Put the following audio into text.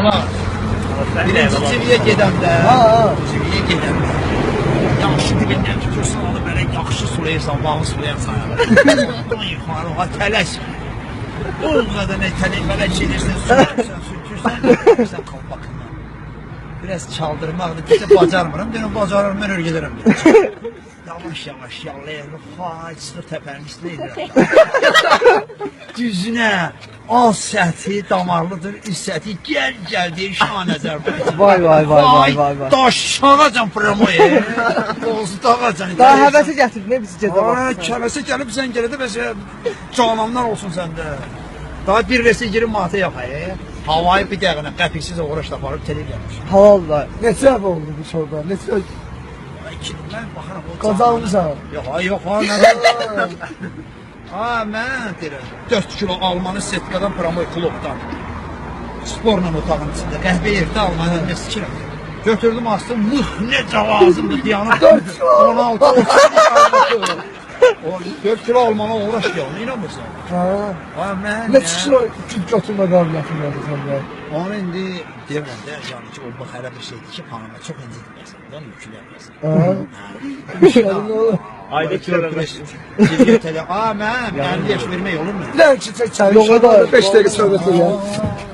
Ulan, birinci civiyə gedəndə, civiyə gedəndə, yaxşı dibindən tutursan onu belə yaxşı sulayırsan, bağı sulayarsan. Ondan yuxarı, ha tələsmə. O qədər nə tələk belə gedirsən, sürtürsən, sürtürsən qalbaqından. Biraz çaldırmaqdır, bizə bacarmıram, deyirəm bacarıram, mən öyle gedərəm. Yavaş yavaş yallayalım, ha, çıxır təpənin üstünə edirəm. Düzünə, az səthi damarlıdır, səthi gəl gəl deyir Şah Azərbaycan. Vay, vay, vay, vay, vay, vay. Daşağacan promoya. Bozu dağacan. Daha həvəsə gətirdin, ne bizi cəza Aa, baxırsan. kəməsə gəlib sən gələdə bəsə cananlar olsun səndə. Daha bir versə 20 manata yapayı. Havayı bir dəqiqə qəpiksiz uğraşla aparıb televizyon yapmış. Halal da. Neçə ev oldu bu soruda? Neçə Mən baxıram o Qazanmısan. Yox, yox, ha, nə Ha, mən deyirəm, 4 kilo almanı setkadan promoy klubdan. Sporla otağın içində qəhvə yerdə almanı nə sikirəm. Götürdüm astım, mıx necə lazımdır diyanı 4 kilo 16 30 O 4 kilo almana uğraş ya, onu inanmırsan. Ha. Ha, mən kilo tüp götürmə qabiliyyətin vardı səndə? Onu indi deyirəm də, yəni ki, o bu xərab bir şeydir ki, xanıma çox incitməsin, onu yükləməsin. Ha. Müşkəli nə olur? Ayda kilometre aa mən, 50 yaş vermək olur mu? Bir dənə ki çək çay. Yox, o da- 5 dəqiqə söhbət edirəm.